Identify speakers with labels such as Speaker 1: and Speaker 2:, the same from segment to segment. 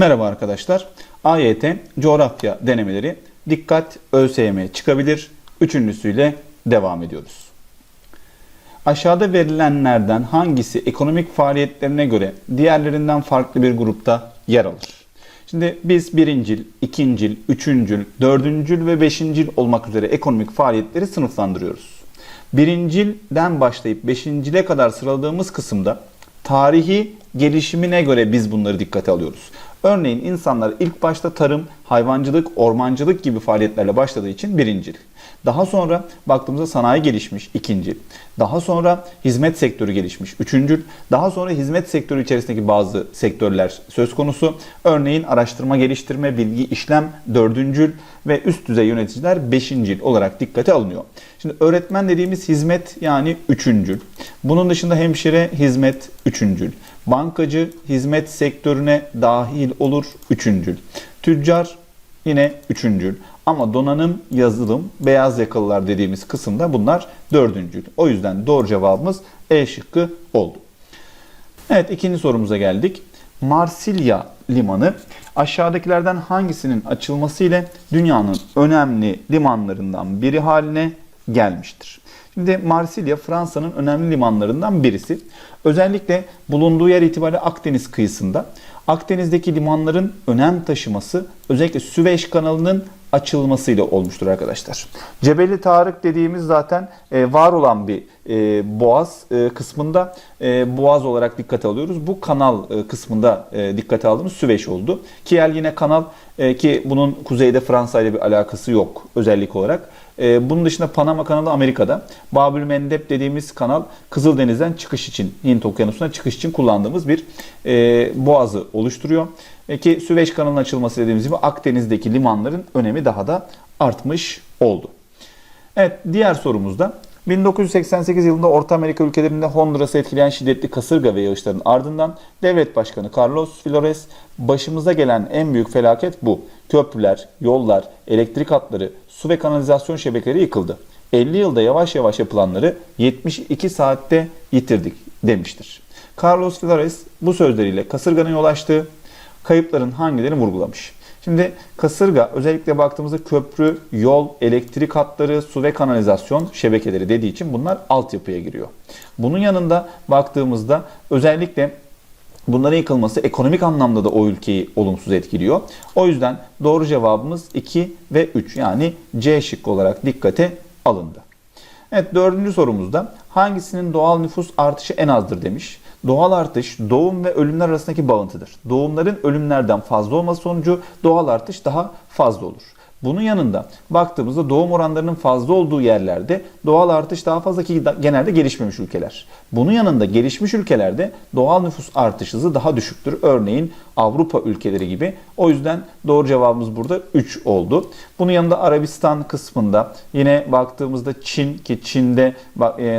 Speaker 1: Merhaba arkadaşlar. AYT coğrafya denemeleri dikkat ÖSYM çıkabilir. Üçüncüsüyle devam ediyoruz. Aşağıda verilenlerden hangisi ekonomik faaliyetlerine göre diğerlerinden farklı bir grupta yer alır? Şimdi biz birincil, ikincil, üçüncül, dördüncül ve beşincil olmak üzere ekonomik faaliyetleri sınıflandırıyoruz. Birincilden başlayıp beşincile kadar sıraladığımız kısımda tarihi gelişimine göre biz bunları dikkate alıyoruz. Örneğin insanlar ilk başta tarım, hayvancılık, ormancılık gibi faaliyetlerle başladığı için birincil. Daha sonra baktığımızda sanayi gelişmiş ikinci. Daha sonra hizmet sektörü gelişmiş üçüncül. Daha sonra hizmet sektörü içerisindeki bazı sektörler söz konusu. Örneğin araştırma geliştirme, bilgi işlem dördüncül ve üst düzey yöneticiler beşincil olarak dikkate alınıyor. Şimdi öğretmen dediğimiz hizmet yani üçüncül. Bunun dışında hemşire hizmet üçüncül. Bankacı hizmet sektörüne dahil olur üçüncül. Tüccar yine üçüncül. Ama donanım, yazılım, beyaz yakalılar dediğimiz kısımda bunlar dördüncül. O yüzden doğru cevabımız E şıkkı oldu. Evet ikinci sorumuza geldik. Marsilya limanı aşağıdakilerden hangisinin açılması ile dünyanın önemli limanlarından biri haline gelmiştir? Şimdi Marsilya Fransa'nın önemli limanlarından birisi. Özellikle bulunduğu yer itibariyle Akdeniz kıyısında. Akdeniz'deki limanların önem taşıması özellikle Süveyş kanalının açılmasıyla olmuştur arkadaşlar. Cebeli Tarık dediğimiz zaten e, var olan bir e, boğaz e, kısmında boğaz olarak dikkate alıyoruz. Bu kanal kısmında e, dikkate aldığımız Süveyş oldu. Kiel yine kanal e, ki bunun kuzeyde Fransa ile bir alakası yok özellik olarak. E, bunun dışında Panama kanalı Amerika'da. Babül Mendeb dediğimiz kanal Kızıldeniz'den çıkış için, Hint okyanusuna çıkış için kullandığımız bir e, boğazı oluşturuyor. E, ki Süveyş kanalının açılması dediğimiz gibi Akdeniz'deki limanların önemi daha da artmış oldu. Evet diğer sorumuzda 1988 yılında Orta Amerika ülkelerinde Honduras'ı etkileyen şiddetli kasırga ve yağışların ardından devlet başkanı Carlos Flores başımıza gelen en büyük felaket bu. Köprüler, yollar, elektrik hatları, su ve kanalizasyon şebekeleri yıkıldı. 50 yılda yavaş yavaş yapılanları 72 saatte yitirdik demiştir. Carlos Flores bu sözleriyle kasırganın yol açtığı kayıpların hangilerini vurgulamış? Şimdi kasırga özellikle baktığımızda köprü, yol, elektrik hatları, su ve kanalizasyon şebekeleri dediği için bunlar altyapıya giriyor. Bunun yanında baktığımızda özellikle bunların yıkılması ekonomik anlamda da o ülkeyi olumsuz etkiliyor. O yüzden doğru cevabımız 2 ve 3 yani C şıkkı olarak dikkate alındı. Evet dördüncü sorumuzda hangisinin doğal nüfus artışı en azdır demiş. Doğal artış doğum ve ölümler arasındaki bağıntıdır. Doğumların ölümlerden fazla olması sonucu doğal artış daha fazla olur. Bunun yanında baktığımızda doğum oranlarının fazla olduğu yerlerde doğal artış daha fazla ki genelde gelişmemiş ülkeler. Bunun yanında gelişmiş ülkelerde doğal nüfus artış hızı daha düşüktür. Örneğin Avrupa ülkeleri gibi. O yüzden doğru cevabımız burada 3 oldu. Bunun yanında Arabistan kısmında yine baktığımızda Çin ki Çin'de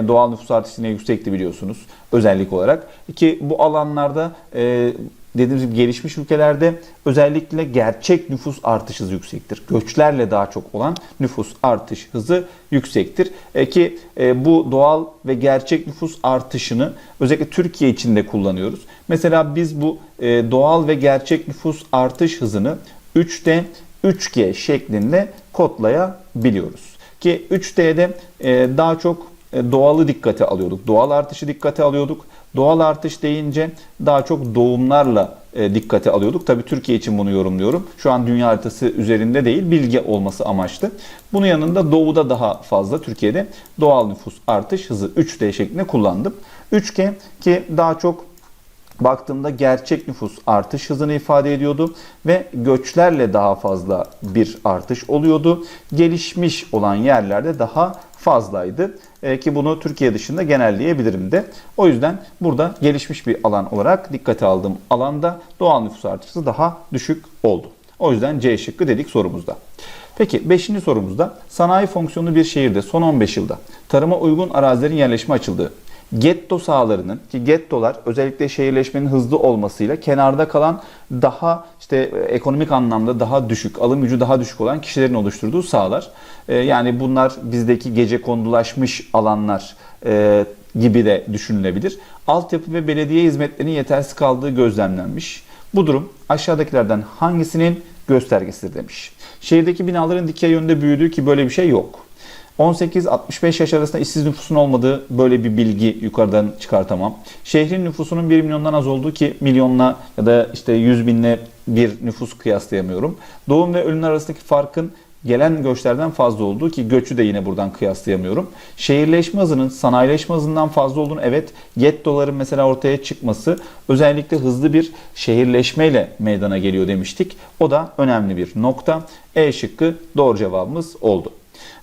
Speaker 1: doğal nüfus artışı yine yüksekti biliyorsunuz özellik olarak. Ki bu alanlarda e, dediğimiz gibi gelişmiş ülkelerde özellikle gerçek nüfus artış hızı yüksektir. Göçlerle daha çok olan nüfus artış hızı yüksektir. E ki e, bu doğal ve gerçek nüfus artışını özellikle Türkiye için de kullanıyoruz. Mesela biz bu e, doğal ve gerçek nüfus artış hızını 3'te 3G şeklinde kodlayabiliyoruz. Ki 3D'de e, daha çok e, doğalı dikkate alıyorduk. Doğal artışı dikkate alıyorduk. Doğal artış deyince daha çok doğumlarla e, dikkate alıyorduk. Tabii Türkiye için bunu yorumluyorum. Şu an dünya haritası üzerinde değil, bilgi olması amaçlı. Bunun yanında doğuda daha fazla Türkiye'de doğal nüfus artış hızı 3D şeklinde kullandım. 3G ki daha çok baktığımda gerçek nüfus artış hızını ifade ediyordu ve göçlerle daha fazla bir artış oluyordu. Gelişmiş olan yerlerde daha fazlaydı e, ki bunu Türkiye dışında genelleyebilirim de. O yüzden burada gelişmiş bir alan olarak dikkate aldığım alanda doğal nüfus artışı daha düşük oldu. O yüzden C şıkkı dedik sorumuzda. Peki 5. sorumuzda sanayi fonksiyonlu bir şehirde son 15 yılda tarıma uygun arazilerin yerleşme açıldığı getto sahalarının ki gettolar özellikle şehirleşmenin hızlı olmasıyla kenarda kalan daha işte ekonomik anlamda daha düşük, alım gücü daha düşük olan kişilerin oluşturduğu sahalar. Ee, yani bunlar bizdeki gece kondulaşmış alanlar e, gibi de düşünülebilir. Altyapı ve belediye hizmetlerinin yetersiz kaldığı gözlemlenmiş. Bu durum aşağıdakilerden hangisinin göstergesidir demiş. Şehirdeki binaların dikey yönde büyüdüğü ki böyle bir şey yok. 18-65 yaş arasında işsiz nüfusun olmadığı böyle bir bilgi yukarıdan çıkartamam. Şehrin nüfusunun 1 milyondan az olduğu ki milyonla ya da işte 100 binle bir nüfus kıyaslayamıyorum. Doğum ve ölümler arasındaki farkın gelen göçlerden fazla olduğu ki göçü de yine buradan kıyaslayamıyorum. Şehirleşme hızının sanayileşme hızından fazla olduğunu evet gettoların mesela ortaya çıkması özellikle hızlı bir şehirleşmeyle meydana geliyor demiştik. O da önemli bir nokta. E şıkkı doğru cevabımız oldu.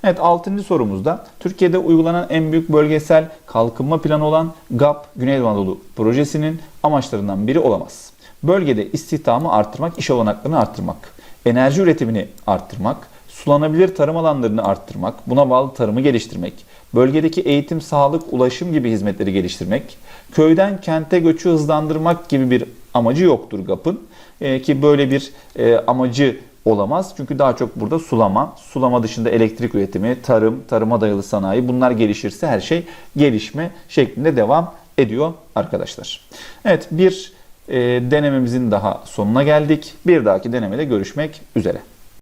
Speaker 1: Evet 6. sorumuzda Türkiye'de uygulanan en büyük bölgesel kalkınma planı olan GAP Güneydoğu Anadolu projesinin amaçlarından biri olamaz. Bölgede istihdamı arttırmak, iş olanaklarını arttırmak, enerji üretimini arttırmak, sulanabilir tarım alanlarını arttırmak, buna bağlı tarımı geliştirmek, bölgedeki eğitim, sağlık, ulaşım gibi hizmetleri geliştirmek, köyden kente göçü hızlandırmak gibi bir amacı yoktur GAP'ın. Ee, ki böyle bir e, amacı olamaz. Çünkü daha çok burada sulama, sulama dışında elektrik üretimi, tarım, tarıma dayalı sanayi bunlar gelişirse her şey gelişme şeklinde devam ediyor arkadaşlar. Evet bir e, denememizin daha sonuna geldik. Bir dahaki denemede görüşmek üzere.